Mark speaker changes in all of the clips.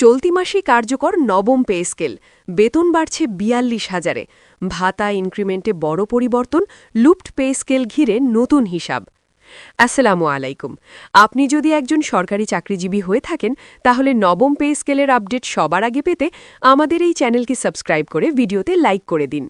Speaker 1: চলতি মাসে কার্যকর নবম পে স্কেল। বেতন বাড়ছে বিয়াল্লিশ হাজারে। ভাতা ইনক্রিমেন্টে বড় পরিবর্তন লুপ্ট পে স্কেল ঘিরে নতুন হিসাব। আসসালামু আলাইকুম। আপনি যদি একজন সরকারি চাকরিজীবী হয়ে থাকেন, তাহলে নবম পে স্কেলের আপডেট সবার আগে পেতে আমাদের এই চ্যানেলকে সাবস্ক্রাইব করে ভিডিওতে লাইক করে দিন।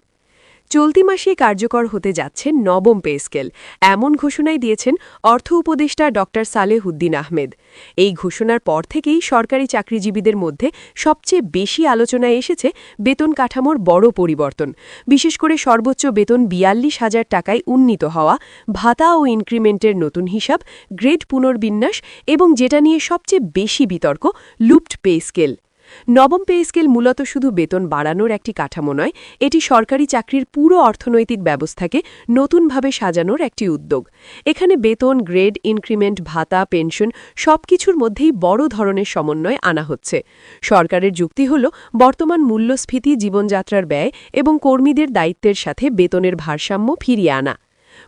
Speaker 1: চলতি মাসে কার্যকর হতে যাচ্ছে নবম পে স্কেল। এমন ঘোষণাই দিয়েছেন অর্থ উপদেষ্টা ড. সালেহুদ্দিন আহমেদ। এই ঘোষণার পর থেকেই সরকারি চাকরিজীবীদের মধ্যে সবচেয়ে বেশি আলোচনায় এসেছে বেতন কাঠামোর বড় পরিবর্তন। বিশেষ করে সর্বোচ্চ বেতন বিয়াল্লিশ হাজার টাকায় উন্নীত হওয়া, ভাতা ও ইনক্রিমেন্টের নতুন হিসাব, গ্রেড পুনর্বিন্যাস এবং যেটা নিয়ে সবচেয়ে বেশি বিতর্ক লুপ্ট পে স্কেল। নবম পে স্কেল মূলত শুধু বেতন বাড়ানোর একটি কাঠামো নয়, এটি সরকারি চাকরির পুরো অর্থনৈতিক ব্যবস্থাকে নতুনভাবে সাজানোর একটি উদ্যোগ। এখানে বেতন, গ্রেড, ইনক্রিমেন্ট, ভাতা, পেনশন সবকিছুর মধ্যেই বড় ধরনের সমন্বয় আনা হচ্ছে। সরকারের যুক্তি হল, বর্তমান মূল্যস্ফীতি, জীবনযাত্রার ব্যয় এবং কর্মীদের দায়িত্বের সাথে বেতনের ভারসাম্য ফিরিয়ে আনা।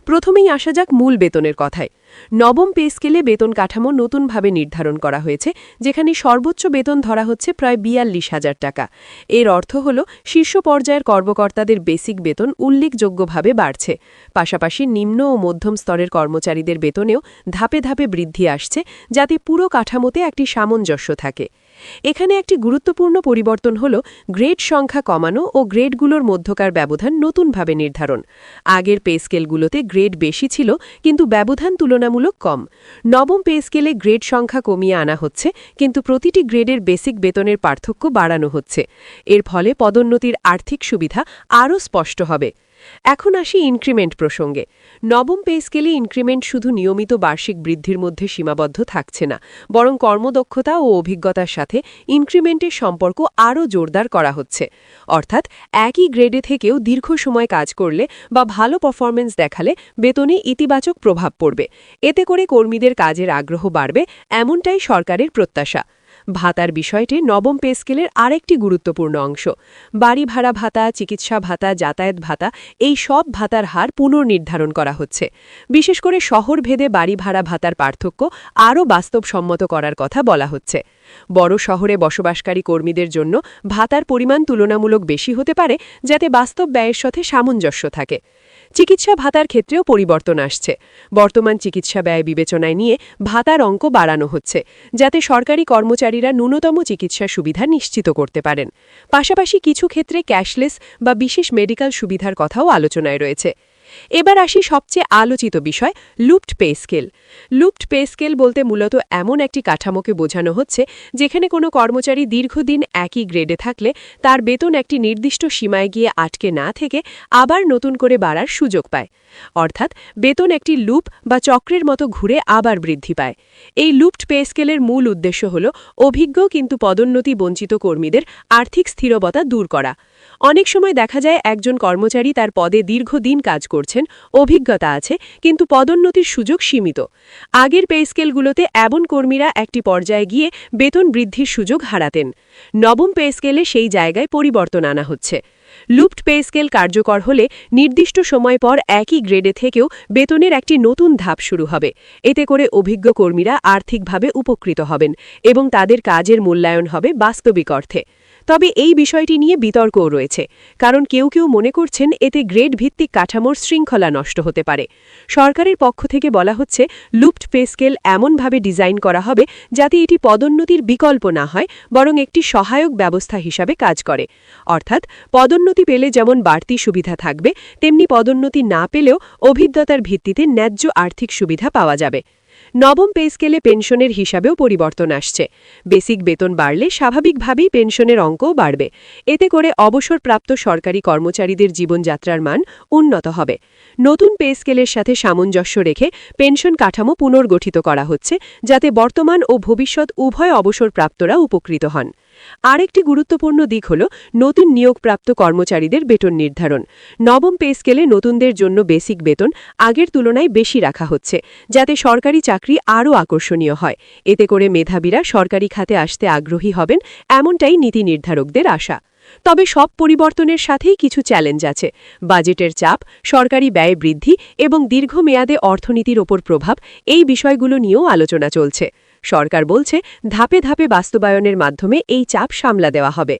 Speaker 1: প্রথমেই আসা যাক মূল বেতনের কথায়। নবম পে স্কেলে বেতন কাঠামো নতুনভাবে নির্ধারণ করা হয়েছে, যেখানে সর্বোচ্চ বেতন ধরা হচ্ছে প্রায় বিয়াল্লিশ হাজার টাকা। এর অর্থ হল, শীর্ষ পর্যায়ের কর্মকর্তাদের বেসিক বেতন উল্লেখযোগ্যভাবে বাড়ছে। পাশাপাশি নিম্ন ও মধ্যম স্তরের কর্মচারীদের বেতনেও ধাপে ধাপে বৃদ্ধি আসছে, যাতে পুরো কাঠামোতে একটি সামঞ্জস্য থাকে। এখানে একটি গুরুত্বপূর্ণ পরিবর্তন হল, গ্রেড সংখ্যা কমানো ও গ্রেডগুলোর মধ্যকার ব্যবধান নতুনভাবে নির্ধারণ। আগের পে স্কেলগুলোতে গ্রেড বেশি ছিল, কিন্তু ব্যবধান তুলনামূলক কম। নবম পে স্কেলে গ্রেড সংখ্যা কমিয়ে আনা হচ্ছে, কিন্তু প্রতিটি গ্রেডের বেসিক বেতনের পার্থক্য বাড়ানো হচ্ছে। এর ফলে পদোন্নতির আর্থিক সুবিধা আরও স্পষ্ট হবে। এখন আসি ইনক্রিমেন্ট প্রসঙ্গে। নবম পে স্কেলে ইনক্রিমেন্ট শুধু নিয়মিত বার্ষিক বৃদ্ধির মধ্যে সীমাবদ্ধ থাকছে না, বরং কর্মদক্ষতা ও অভিজ্ঞতার সাথে ইনক্রিমেন্টের সম্পর্ক আরও জোরদার করা হচ্ছে। অর্থাৎ একই গ্রেডে থেকেও দীর্ঘ সময় কাজ করলে বা ভালো পারফরমেন্স দেখালে বেতনে ইতিবাচক প্রভাব পড়বে। এতে করে কর্মীদের কাজের আগ্রহ বাড়বে, এমনটাই সরকারের প্রত্যাশা। ভাতার বিষয়টি নবম পে স্কেলের আরেকটি গুরুত্বপূর্ণ অংশ। বাড়ি ভাড়া ভাতা, চিকিৎসা ভাতা, যাতায়াত ভাতা, এই সব ভাতার হার পুনর্নির্ধারণ করা হচ্ছে। বিশেষ করে শহর ভেদে বাড়ি ভাড়া ভাতার পার্থক্য আরও বাস্তবসম্মত করার কথা বলা হচ্ছে। বড় শহরে বসবাসকারী কর্মীদের জন্য ভাতার পরিমাণ তুলনামূলক বেশি হতে পারে, যাতে বাস্তব ব্যয়ের সাথে সামঞ্জস্য থাকে। চিকিৎসা ভাতার ক্ষেত্রেও পরিবর্তন আসছে। বর্তমান চিকিৎসা ব্যয় বিবেচনায় নিয়ে ভাতার অঙ্ক বাড়ানো হচ্ছে, যাতে সরকারি কর্মচারীরা ন্যূনতম চিকিৎসা সুবিধা নিশ্চিত করতে পারেন। পাশাপাশি কিছু ক্ষেত্রে ক্যাশলেস বা বিশেষ মেডিকেল সুবিধার কথাও আলোচনায় রয়েছে। এবার আসি সবচেয়ে আলোচিত বিষয় লুপ্ট পে স্কেল। লুপ্ট পে স্কেল বলতে মূলত এমন একটি কাঠামোকে বোঝানো হচ্ছে, যেখানে কোনো কর্মচারী দীর্ঘদিন একই গ্রেডে থাকলে তার বেতন একটি নির্দিষ্ট সীমায় গিয়ে আটকে না থেকে আবার নতুন করে বাড়ার সুযোগ পায়। অর্থাৎ বেতন একটি লুপ বা চক্রের মতো ঘুরে আবার বৃদ্ধি পায়। এই লুপ্ট পে স্কেলের মূল উদ্দেশ্য হল অভিজ্ঞ কিন্তু পদোন্নতি বঞ্চিত কর্মীদের আর্থিক স্থিরবতা দূর করা। অনেক সময় দেখা যায় একজন কর্মচারী তার পদে দীর্ঘদিন কাজ করছেন, অভিজ্ঞতা আছে, কিন্তু পদোন্নতির সুযোগ সীমিত। আগের পে স্কেলগুলোতে এমন কর্মীরা একটি পর্যায়ে গিয়ে বেতন বৃদ্ধির সুযোগ হারাতেন। নবম পে স্কেলে সেই জায়গায় পরিবর্তন আনা হচ্ছে। লুপ্ট পে স্কেল কার্যকর হলে নির্দিষ্ট সময় পর একই গ্রেডে থেকেও বেতনের একটি নতুন ধাপ শুরু হবে। এতে করে অভিজ্ঞ কর্মীরা আর্থিকভাবে উপকৃত হবেন এবং তাদের কাজের মূল্যায়ন হবে বাস্তবিক অর্থে। তবে এই বিষয়টি নিয়ে বিতর্কও রয়েছে, কারণ কেউ কেউ মনে করছেন এতে গ্রেড ভিত্তিক কাঠামোর শৃঙ্খলা নষ্ট হতে পারে। সরকারের পক্ষ থেকে বলা হচ্ছে লুপ্ট পে স্কেল এমনভাবে ডিজাইন করা হবে যাতে এটি পদোন্নতির বিকল্প না হয়, বরং একটি সহায়ক ব্যবস্থা হিসাবে কাজ করে। অর্থাৎ, পদোন্নতি পেলে যেমন বাড়তি সুবিধা থাকবে, তেমনি পদোন্নতি না পেলেও অভিজ্ঞতার ভিত্তিতে ন্যায্য আর্থিক সুবিধা পাওয়া যাবে। নবম পে স্কেলে পেনশনের হিসাবেও পরিবর্তন আসছে। বেসিক বেতন বাড়লে স্বাভাবিকভাবেই পেনশনের অঙ্কও বাড়বে। এতে করে অবসরপ্রাপ্ত সরকারি কর্মচারীদের জীবনযাত্রার মান উন্নত হবে। নতুন পে স্কেলের সাথে সামঞ্জস্য রেখে পেনশন কাঠামো পুনর্গঠিত করা হচ্ছে, যাতে বর্তমান ও ভবিষ্যৎ উভয় অবসরপ্রাপ্তরা উপকৃত হন। আরেকটি গুরুত্বপূর্ণ দিক হল নতুন নিয়োগপ্রাপ্ত কর্মচারীদের বেতন নির্ধারণ। নবম পে স্কেলে নতুনদের জন্য বেসিক বেতন আগের তুলনায় বেশি রাখা হচ্ছে, যাতে সরকারি চাকরি আরও আকর্ষণীয় হয়। এতে করে মেধাবীরা সরকারি খাতে আসতে আগ্রহী হবেন এমনটাই নীতি নির্ধারকদের আশা। তবে সব পরিবর্তনের সাথেই কিছু চ্যালেঞ্জ আছে। বাজেটের চাপ, সরকারি ব্যয় বৃদ্ধি এবং দীর্ঘমেয়াদে অর্থনীতির ওপর প্রভাব এই বিষয়গুলো নিয়েও আলোচনা চলছে। সরকার বলছে ধাপে ধাপে বাস্তবায়নের মাধ্যমে এই চাপ সামলা দেওয়া হবে।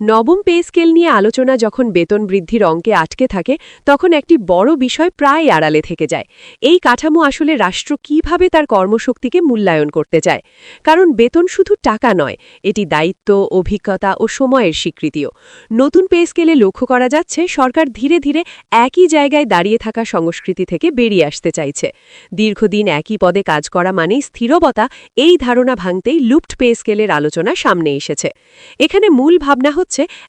Speaker 1: নবম পে স্কেল নিয়ে আলোচনা যখন বেতন বৃদ্ধির অঙ্কে আটকে থাকে, তখন একটি বড় বিষয় প্রায় আড়ালে থেকে যায়। এই কাঠামো আসলে রাষ্ট্র কীভাবে তার কর্মশক্তিকে মূল্যায়ন করতে চায়? কারণ বেতন শুধু টাকা নয়, এটি দায়িত্ব, অভিজ্ঞতা ও সময়ের স্বীকৃতিও। নতুন পে স্কেলে লক্ষ্য করা যাচ্ছে, সরকার ধীরে ধীরে একই জায়গায় দাঁড়িয়ে থাকা সংস্কৃতি থেকে বেরিয়ে আসতে চাইছে। দীর্ঘদিন একই পদে কাজ করা মানেই স্থিরবতা, এই ধারণা ভাঙতেই লুপ্ট পে স্কেলের আলোচনা সামনে এসেছে। এখানে মূল ভাবনা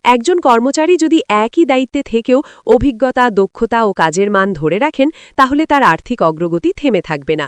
Speaker 1: একজন কর্মচারী যদি একই দায়িত্বে থেকেও অভিজ্ঞতা, দক্ষতা ও কাজের মান ধরে রাখেন, তাহলে তার আর্থিক অগ্রগতি থেমে থাকবে না।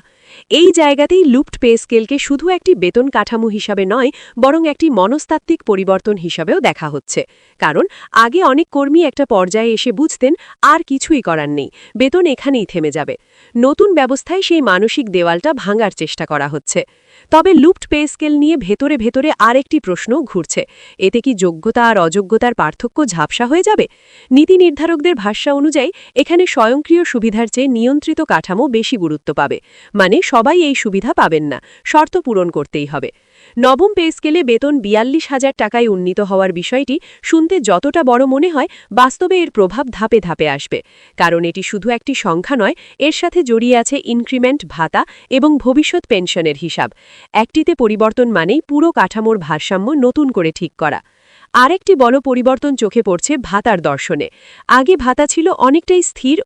Speaker 1: এই জায়গাতেই লুপ্ট পে স্কেলকে শুধু একটি বেতন কাঠামো হিসাবে নয়, বরং একটি মনস্তাত্ত্বিক পরিবর্তন হিসাবেও দেখা হচ্ছে। কারণ, আগে অনেক কর্মী একটা পর্যায়ে এসে বুঝতেন, আর কিছুই করার নেই, বেতন এখানেই থেমে যাবে। নতুন ব্যবস্থায় সেই মানসিক দেওয়ালটা ভাঙার চেষ্টা করা হচ্ছে। তবে লুপ্ট পে স্কেল নিয়ে ভেতরে ভেতরে আরেকটি প্রশ্নও ঘুরছে, এতে কি যোগ্যতা আর অযোগ্যতার পার্থক্য ঝাপসা হয়ে যাবে? নীতি নির্ধারকদের ভাষ্য অনুযায়ী, এখানে স্বয়ংক্রিয় সুবিধার চেয়ে নিয়ন্ত্রিত কাঠামো বেশি গুরুত্ব পাবে। মানে সবাই এই সুবিধা পাবেন না, শর্ত পূরণ করতেই হবে। নবম পে স্কেলে বেতন বিয়াল্লিশ হাজার টাকায় উন্নীত হওয়ার বিষয়টি শুনতে যতটা বড় মনে হয়, বাস্তবে এর প্রভাব ধাপে ধাপে আসবে। কারণ এটি শুধু একটি সংখ্যা নয়, এর সাথে জড়িয়ে আছে ইনক্রিমেন্ট ভাতা এবং ভবিষ্যৎ পেনশনের হিসাব। একটিতে পরিবর্তন মানেই পুরো কাঠামোর ভারসাম্য নতুন করে ঠিক করা। আরেকটি বড় পরিবর্তন চোখে পড়ছে ভাতার দর্শনে। আগে ভাতা ছিল অনেকটাই স্থির